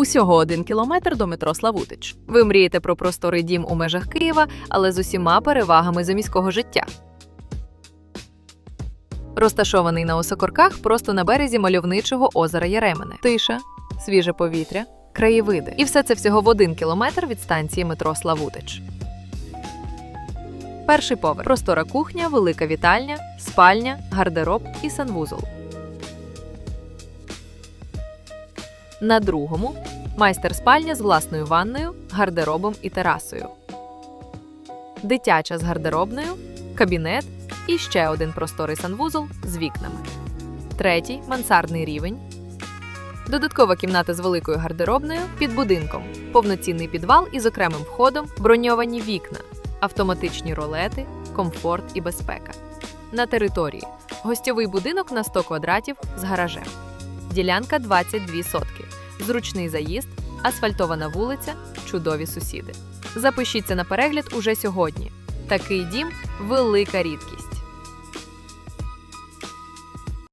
Усього один кілометр до метро Славутич. Ви мрієте про просторий дім у межах Києва, але з усіма перевагами заміського життя. Розташований на осокорках просто на березі мальовничого озера Яремине. Тиша, свіже повітря, краєвиди. І все це всього в один кілометр від станції метро Славутич. Перший поверх простора кухня, велика вітальня, спальня, гардероб і санвузол. На другому майстер-спальня з власною ванною, гардеробом і терасою. Дитяча з гардеробною, кабінет і ще один просторий санвузол з вікнами. Третій мансардний рівень. Додаткова кімната з великою гардеробною під будинком, повноцінний підвал із окремим входом, броньовані вікна, автоматичні ролети, комфорт і безпека. На території гостьовий будинок на 100 квадратів з гаражем. Ділянка 22 сотки. Зручний заїзд, асфальтована вулиця, чудові сусіди. Запишіться на перегляд уже сьогодні. Такий дім велика рідкість.